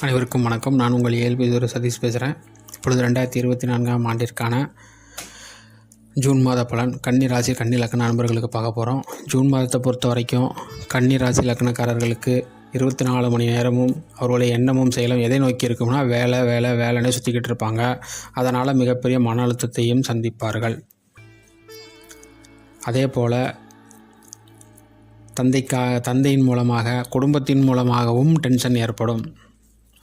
அனைவருக்கும் வணக்கம். நான் உங்கள் இயல்பு சதீஷ் பேசுகிறேன் இப்பொழுது ரெண்டாயிரத்தி இருபத்தி நான்காம் ஆண்டிற்கான ஜூன் மாத பலன் கன்னி ராசி கன்னி லக்ன நண்பர்களுக்கு பார்க்க போகிறோம் ஜூன் மாதத்தை பொறுத்த வரைக்கும் கன்னி ராசி லக்னக்காரர்களுக்கு இருபத்தி நாலு மணி நேரமும் அவர்களுடைய எண்ணமும் செயலும் எதை நோக்கி இருக்கும்னா வேலை வேலை வேலைன்னு சுற்றிக்கிட்டு இருப்பாங்க. அதனால் மிகப்பெரிய மன அழுத்தத்தையும் சந்திப்பார்கள். அதே போல் தந்தைக்காக தந்தையின் மூலமாக குடும்பத்தின் மூலமாகவும் டென்ஷன் ஏற்படும்.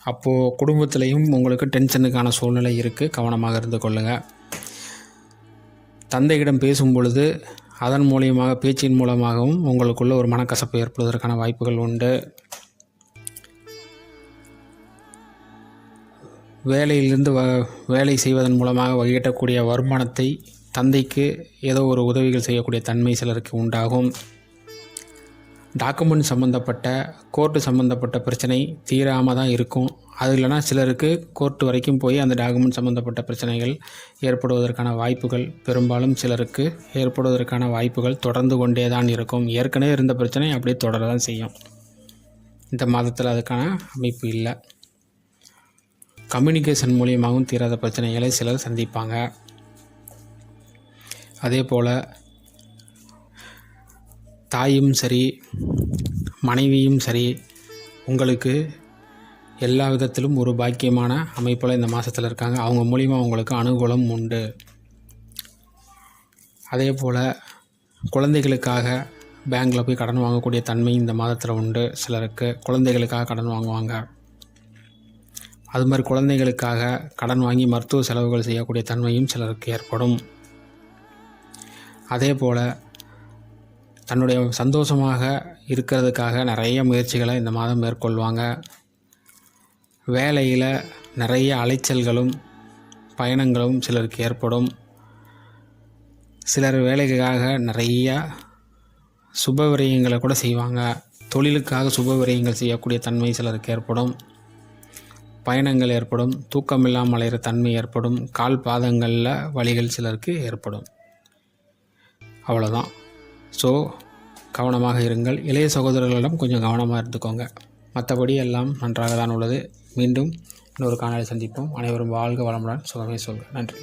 அப்போது குடும்பத்துலேயும் உங்களுக்கு டென்ஷனுக்கான சூழ்நிலை இருக்குது கவனமாக இருந்து கொள்ளுங்கள் தந்தையிடம் பேசும் பொழுது அதன் மூலியமாக பேச்சின் மூலமாகவும் உங்களுக்குள்ள ஒரு மனக்கசப்பு ஏற்படுவதற்கான வாய்ப்புகள் உண்டு. வேலையிலிருந்து வ வேலை செய்வதன் மூலமாக வகையிட்டக்கூடிய வருமானத்தை தந்தைக்கு ஏதோ ஒரு உதவிகள் செய்யக்கூடிய தன்மை சிலருக்கு உண்டாகும். டாக்குமெண்ட் சம்மந்தப்பட்ட கோர்ட்டு சம்மந்தப்பட்ட பிரச்சனை தீராமல் தான் இருக்கும். அது இல்லைனா சிலருக்கு கோர்ட்டு வரைக்கும் போய் அந்த டாக்குமெண்ட் சம்மந்தப்பட்ட பிரச்சனைகள் ஏற்படுவதற்கான வாய்ப்புகள் பெரும்பாலும் சிலருக்கு ஏற்படுவதற்கான வாய்ப்புகள் தொடர்ந்து கொண்டே தான் இருக்கும். ஏற்கனவே இருந்த பிரச்சனை அப்படியே தொடர தான் செய்யும். இந்த மாதத்தில் அதுக்கான அமைப்பு இல்லை. கம்யூனிகேஷன் மூலியமாகவும் தீராத பிரச்சனைகளை சிலர் சந்திப்பாங்க. அதே போல் தாயும் சரி மனைவியும் சரி உங்களுக்கு எல்லா விதத்திலும் ஒரு பாக்கியமான அமைப்பில் இந்த மாதத்தில் இருக்காங்க. அவங்க மூலிமா உங்களுக்கு அனுகூலம் உண்டு. அதே போல் குழந்தைகளுக்காக பேங்க்கில் போய் கடன் வாங்கக்கூடிய தன்மை இந்த மாதத்தில் உண்டு. சிலருக்கு குழந்தைகளுக்காக கடன் வாங்குவாங்க. அது மாதிரி குழந்தைகளுக்காக கடன் வாங்கி மருத்துவ செலவுகள் செய்யக்கூடிய தன்மையும் சிலருக்கு ஏற்படும். அதே போல் தன்னுடைய சந்தோஷமாக இருக்கிறதுக்காக நிறைய முயற்சிகளை இந்த மாதம் மேற்கொள்வாங்க. வேலையில் நிறைய அலைச்சல்களும் பயணங்களும் சிலருக்கு ஏற்படும். சிலர் வேலைக்காக நிறைய சுப விரயங்களை கூட செய்வாங்க. தொழிலுக்காக சுப விரயங்கள் செய்யக்கூடிய தன்மை சிலருக்கு ஏற்படும். பயணங்கள் ஏற்படும் தூக்கம் இல்லாமல் அலைகிற தன்மை ஏற்படும். கால் பாதங்களில் வழிகள் சிலருக்கு ஏற்படும். அவ்வளோதான் ஸோ கவனமாக இருங்கள். இளைய சகோதரர்களிடம் கொஞ்சம் கவனமாக இருந்துக்கோங்க. மற்றபடி எல்லாம் நன்றாக தான் உள்ளது. மீண்டும் இன்னொரு காணொலி சந்திப்போம். அனைவரும் வாழ்க வளமுடன். சுகமே சொல்க. நன்றி.